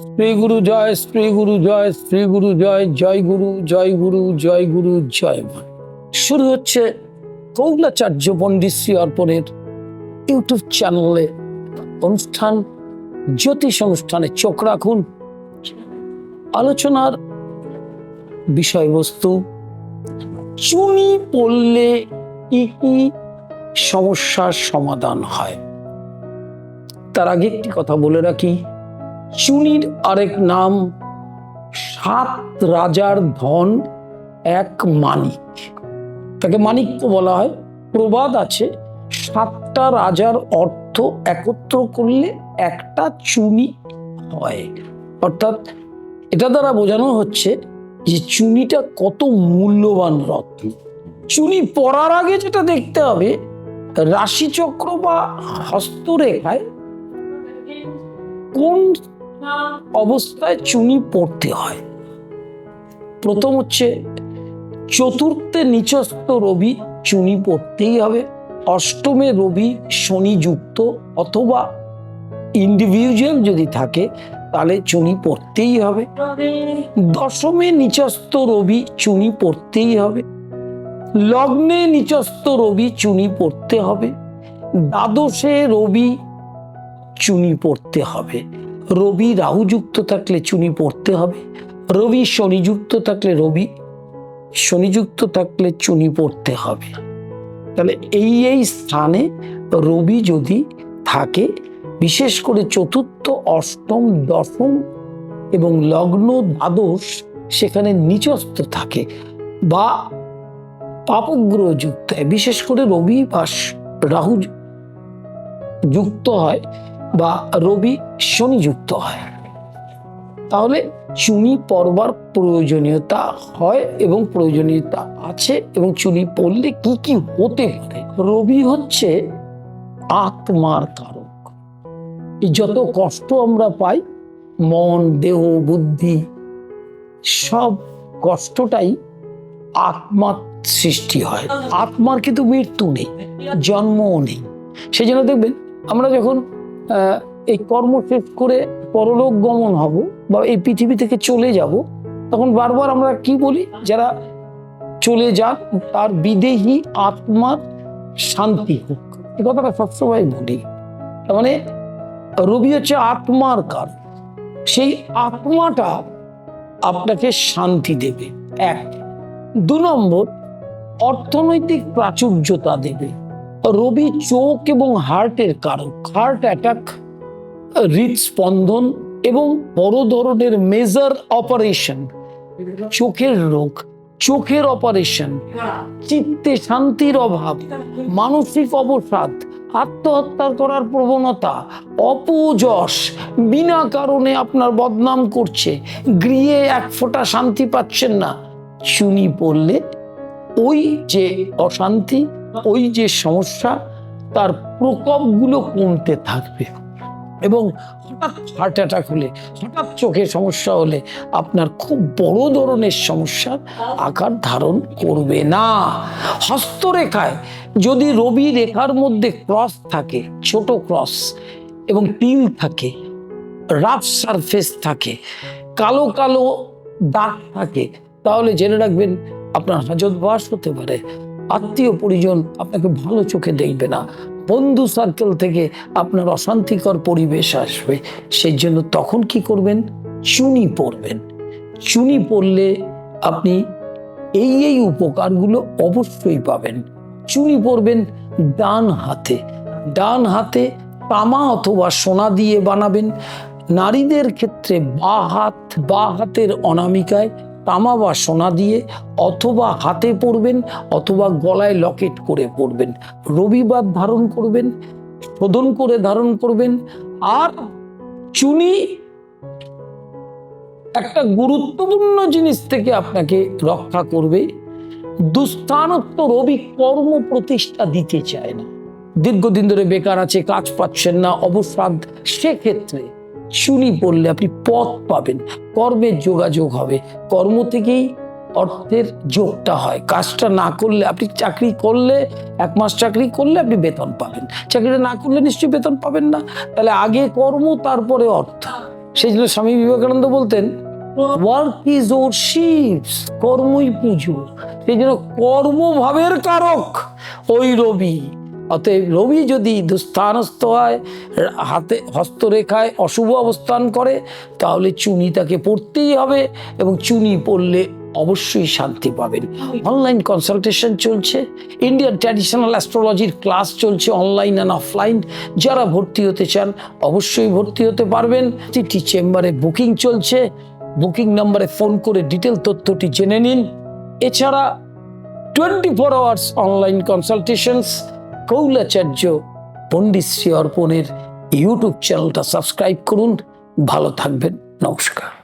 শ্রী গুরু জয়, শ্রী গুরু জয়, শ্রী গুরু জয় জয় গুরু জয় গুরু জয় গুরু, জয় মা শুরু হচ্ছে কৌলাচার্য পণ্ডিত শ্রী অর্পণের ইউটিউব চ্যানেলে অনুষ্ঠান, জ্যোতিষ অনুষ্ঠানে চোখ রাখুন। আলোচনার বিষয়বস্তু চুনি পড়লে কি কি সমস্যার সমাধান হয়? তার আগে একটি কথা বলে রাখি। চুনির আরেক নাম সাত রাজার ধন, এক মানিক। তাকে মানিক্য বলা হয়। প্রবাদ আছে, সাতটা রাজার অর্থ একত্র করলে একটা চুনি হয়। অর্থাৎ এটা দ্বারা বোঝানো হচ্ছে যে চুনিটা কত মূল্যবান রত্ন চুনি পরার আগে যেটা দেখতে হবে, রাশিচক্র বা হস্তরেখায় কোন অবস্থায় চুনি পড়তে হয়। প্রথম হচ্ছে, চতুর্থে নিচস্থ রবি চুনি পড়তেই হবে। অষ্টমে রবি শনি যুক্ত অথবা ইন্ডিভিজুয়াল যদি থাকে, তাহলে চুনি পড়তেই হবে। দশমে নিচস্থ রবি চুনি পড়তেই হবে। লগ্নে নিচস্থ রবি চুনি পড়তে হবে। দ্বাদশে রবি চুনি পড়তে হবে। রবি রাহুযুক্ত থাকলে চুনি পড়তে হবে। রবি শনিযুক্ত থাকলে রবি, শনিযুক্ত থাকলে চুনি পড়তে হবে। তাহলে এই এই স্থানে রবি যদি থাকে, বিশেষ করে চতুর্থ, অষ্টম, দশম এবং লগ্ন দ্বাদশ সেখানে নিচস্থ থাকে বা পাপগ্রহ যুক্ত হয়। বিশেষ করে রবি বা রাহু যুক্ত হয় বা রবি শনি যুক্ত হয়। তাহলে চুনি পরবার প্রয়োজনীয়তা হয় এবং প্রয়োজনীয়তা আছে এবং চুনি পড়লে কি কি হতে পারে? রবি হচ্ছে আত্মার কারক। যত কষ্ট আমরা পাই, মন, দেহ, বুদ্ধি, সব কষ্টটাই আত্মার সৃষ্টি হয়। আত্মার কিন্তু মৃত্যু নেই, জন্মও নেই। সেই জন্য দেখবেন, আমরা যখন এই কর্ম শেষ করে পরলোক গমন হব বা এই পৃথিবী থেকে চলে যাব, তখন বারবার আমরা কি বলি? যারা চলে যান তার বিদেহী আত্মার শান্তি হোক। এ কথাটা সবসময় বলি। মানে রবি হচ্ছে আত্মার কার। সেই আত্মাটা আপনাকে শান্তি দেবে। এক। দু নম্বর, অর্থনৈতিক প্রাচুর্যতা দেবে। রবি চোখ এবং হার্টের কারক হার্ট অ্যাটাক, হৃদস্পন্দন এবং বড় ধরনের মেজার অপারেশন। চোখের রোগ, চোখের অপারেশন, চিত্তে শান্তির অভাব, মানসিক অবসাদ আত্মহত্যা করার প্রবণতা, অপযশ বিনা কারণে আপনার বদনাম করছে। গৃহে এক ফোঁটা শান্তি পাচ্ছেন না। চুনি পড়লে ওই যে অশান্তি ওই যে সমস্যা, তার প্রকোপগুলো কমতে থাকবে। এবং হঠাৎ হার্ট অ্যাটাক হলে, হঠাৎ চোখে সমস্যা হলে আপনার খুব বড় ধরনের সমস্যার আকার ধারণ করবে না। হস্তরেখায় যদি রবি রেখার মধ্যে ক্রস থাকে, ছোট ক্রস এবং তিল থাকে রাফ সারফেস থাকে, কালো কালো দাগ থাকে, তাহলে জেনে রাখবেন আপনার হাজত বাস হতে পারে। আত্মীয় পরিজন আপনাকে ভালো চোখে দেখবে না। বন্ধু সার্কেল থেকে আপনার অশান্তিকর পরিবেশ আসবে। সেই জন্য তখন কি করবেন? চুনি পরবেন। চুনি পরলে আপনি এই এই উপকারগুলো অবশ্যই পাবেন। চুনি পরবেন ডান হাতে। ডান হাতে তামা অথবা সোনা দিয়ে বানাবেন। নারীদের ক্ষেত্রে বা হাত বা হাতের অনামিকায় তামা বা সোনা দিয়ে অথবা হাতে পরবেন অথবা গলায় লকেট করে পরবেন। রবিবার ধারণ করবেন, শোধন করে ধারণ করবেন আর চুনি একটা গুরুত্বপূর্ণ জিনিস থেকে আপনাকে রক্ষা করবে। দুস্থানত্ব রবি কর্ম প্রতিষ্ঠা দিতে চায় না। দীর্ঘদিন ধরে বেকার আছে, কাজ পাচ্ছেন না, অবসাদ সেক্ষেত্রে চুনি পড়লে আপনি পথ পাবেন। কর্মের যোগাযোগ হবে। কর্ম থেকেই অর্থের যোগটা হয়। কাজটা না করলে আপনি চাকরি করলে, এক মাস চাকরি করলে আপনি বেতন পাবেন। চাকরিটা না করলে নিশ্চয়ই বেতন পাবেন না। তাহলে আগে কর্ম, তারপরে অর্থ। সেই জন্য স্বামী বিবেকানন্দ বলতেন ওয়ার্ক ইজ ওর শিপস কর্মই পুজো। সেই জন্য কর্মভাবের কারক ওই রবি অতএব রবি যদি দুস্থানস্থ হয়, হাতে হস্তরেখায় অশুভ অবস্থান করে, তাহলে চুনি তাকে পড়তেই হবে এবং চুনি পড়লে অবশ্যই শান্তি পাবেন। অনলাইন কনসালটেশন চলছে ইন্ডিয়ান ট্র্যাডিশনাল অ্যাস্ট্রোলজির ক্লাস চলছে অনলাইন অ্যান্ড অফলাইন যারা ভর্তি হতে চান, অবশ্যই ভর্তি হতে পারবেন। প্রতিটি চেম্বারে বুকিং চলছে বুকিং নাম্বারে ফোন করে ডিটেল তথ্যটি জেনে নিন। এছাড়া twenty four hours online consultations Kaulacharya Pandit Shri অর্পণের YouTube চ্যানেলটা সাবস্ক্রাইব করুন। ভালো থাকবেন। নমস্কার।